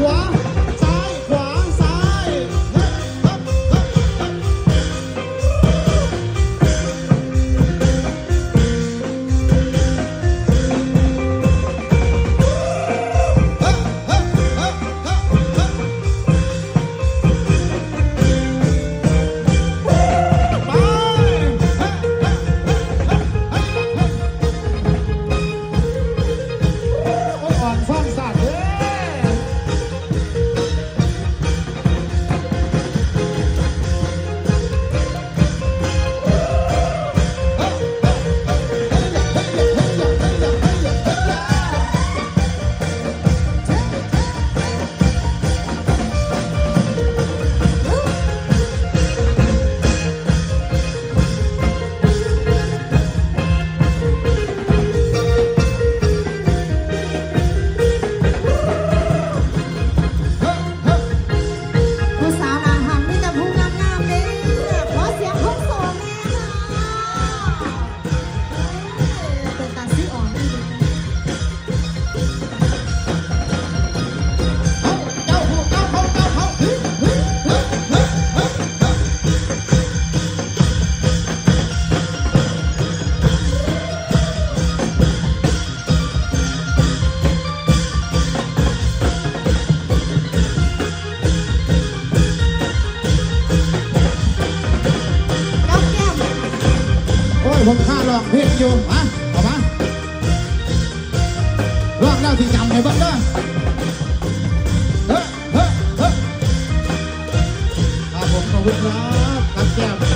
我 ผมข้าลองเพลงอยู่มาเอามาลองแล้วที่จำให้บ้างเด้อเฮ้เฮ้เฮ้ครับผมขอบคุณครับครับแก้ม